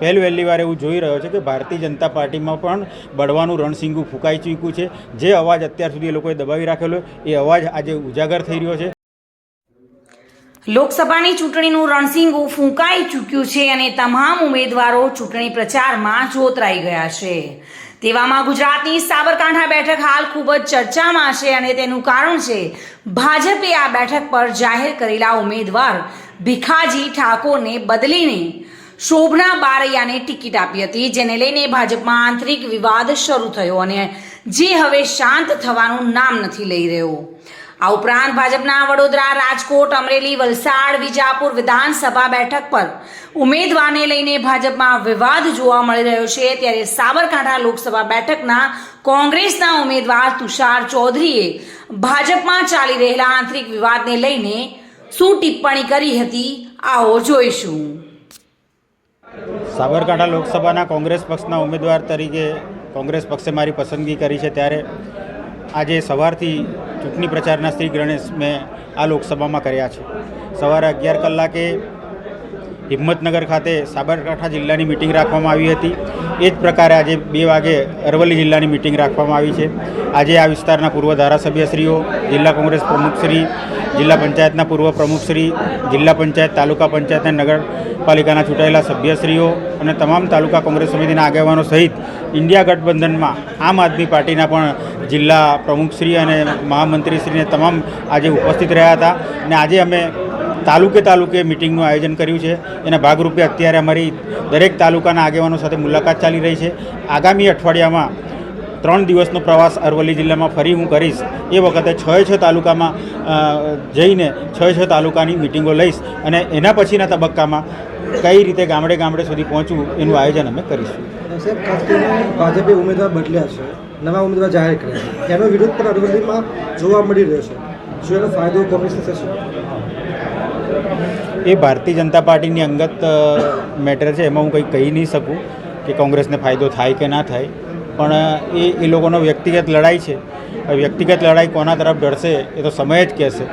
પહેલ વહેલી વાર એવું જોઈ રહ્યો છે કે ભારતીય જનતા પાર્ટીમાં પણ બળવાનું રણસિંગું ફૂંકાઈ ચૂક્યું છે. જે અવાજ અત્યાર સુધી એ લોકોએ દબાવી રાખેલો એ અવાજ આજે ઉજાગર થઈ રહ્યો છે. લોકસભાની ચૂંટણીનું રણસિંગું ફૂંકાઈ ચૂક્યું છે અને તમામ ઉમેદવારો ચૂંટણી પ્રચારમાં જોતરાઈ ગયા છે. તેવામાં ગુજરાતની સાબરકાંઠા બેઠક હાલ ખૂબ જ ચર્ચામાં છે અને તેનું કારણ છે, ભાજપે આ બેઠક પર જાહેર કરેલા ઉમેદવાર ભીખાજી ઠાકોરને બદલીને શોભના બારૈયાને ટિકિટ આપી હતી, જેને લઈને ભાજપમાં આંતરિક વિવાદ શરૂ થયો અને જે હવે શાંત થવાનું નામ નથી લઈ રહ્યો. આ ઉપરાંત ભાજપના વડોદરા, રાજકોટ, અમરેલી, વલસાડ, વિજાપુર વિધાનસભા બેઠક પર ઉમેદવારને લઈને ભાજપમાં વિવાદ જોવા મળી રહ્યો છે. ત્યારે સાબરકાંઠા લોકસભા બેઠકના કોંગ્રેસના ઉમેદવાર તુષાર ચૌધરીએ ભાજપમાં ચાલી રહેલા આંતરિક વિવાદને લઈને શું ટિપ્પણી કરી હતી, આવો જોઈશું. સાબરકાંઠા લોકસભાના કોંગ્રેસ પક્ષના ઉમેદવાર તરીકે કોંગ્રેસ પક્ષે મારી પસંદગી કરી છે ત્યારે આજે સવારથી ચૂંટણી પ્રચારના શ્રી ગણેશ મેં આ લોકસભામાં કર્યા છે. સવારે અગિયાર કલાકે હિંમતનગર ખાતે સાબરકાંઠા જિલ્લાની મિટિંગ રાખવામાં આવી હતી. એ જ પ્રકારે આજે બે વાગે અરવલ્લી જિલ્લાની મિટિંગ રાખવામાં આવી છે. આજે આ વિસ્તારના પૂર્વ ધારાસભ્યશ્રીઓ, જિલ્લા કોંગ્રેસ પ્રમુખશ્રી જિલ્લા પંચાયતના પૂર્વ પ્રમુખશ્રી જિલ્લા પંચાયત, તાલુકા પંચાયત અને નગરપાલિકાના ચૂંટાયેલા સભ્યશ્રીઓ અને તમામ તાલુકા કોંગ્રેસ સમિતિના આગેવાનો સહિત ઇન્ડિયા ગઠબંધનમાં આમ આદમી પાર્ટીના પણ જિલ્લા પ્રમુખશ્રી અને મહામંત્રીશ્રીને તમામ આજે ઉપસ્થિત રહ્યા હતા. અને આજે અમે તાલુકે તાલુકે મિટિંગનું આયોજન કર્યું છે. એના ભાગરૂપે અત્યારે અમારી દરેક તાલુકાના આગેવાનો સાથે મુલાકાત ચાલી રહી છે. આગામી અઠવાડિયામાં ત્રણ દિવસનો પ્રવાસ અરવલ્લી જિલ્લામાં ફરી હું કરીશ. એ વખતે છ છ તાલુકામાં જઈને છ છ તાલુકાની મિટિંગો લઈશ અને એના પછીના તબક્કામાં કઈ રીતે ગામડે ગામડે સુધી પહોંચવું એનું આયોજન અમે કરીશું. સાહેબ ખાસ કરીને ભાજપે ઉમેદવાર બદલ્યા છે નવા ઉમેદવાર જાહેર કર્યા છે. એનો વિરોધ પણ અરવલ્લીમાં જોવા મળી રહ્યો છે. શું એનો ફાયદો કોંગ્રેસને થશે? એ ભારતીય જનતા પાર્ટીની અંગત મેટર છે એમાં હું કંઈ કહી નહીં શકું કે કોંગ્રેસને ફાયદો થાય કે ના થાય. પણ એ એ લોકોનો વ્યક્તિગત લડાઈ છે. વ્યક્તિગત લડાઈ કોના તરફ ડરશે એ તો સમય જ કહેશે.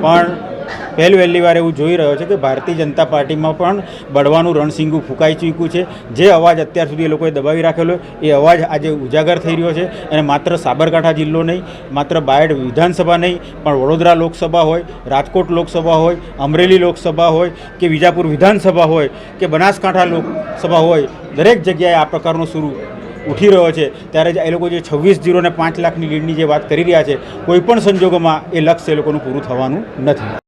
પણ પહેલ વહેલી વાર એવું જોઈ રહ્યો છે કે ભારતીય જનતા પાર્ટીમાં પણ બળવાનું રણસિંગું ફૂંકાઈ ચૂક્યું છે. જે અવાજ અત્યાર સુધી એ લોકોએ દબાવી રાખેલો એ અવાજ આજે ઉજાગર થઈ રહ્યો છે. અને માત્ર સાબરકાંઠા જિલ્લો નહીં, માત્ર બાયડ વિધાનસભા નહીં, પણ વડોદરા લોકસભા હોય, રાજકોટ લોકસભા હોય, અમરેલી લોકસભા હોય, કે વિજાપુર વિધાનસભા હોય, કે બનાસકાંઠા લોકસભા હોય, દરેક જગ્યાએ આ પ્રકારનું શરૂ ઉઠી રહ્યો છે, ત્યારે જ એ લોકો જે છવ્વીસ જીરો અને પાંચ લાખની લીડની જે વાત કરી રહ્યા છે, કોઈ પણ સંજોગોમાં એ લક્ષ્ય એ લોકોનું પૂરું થવાનું નથી.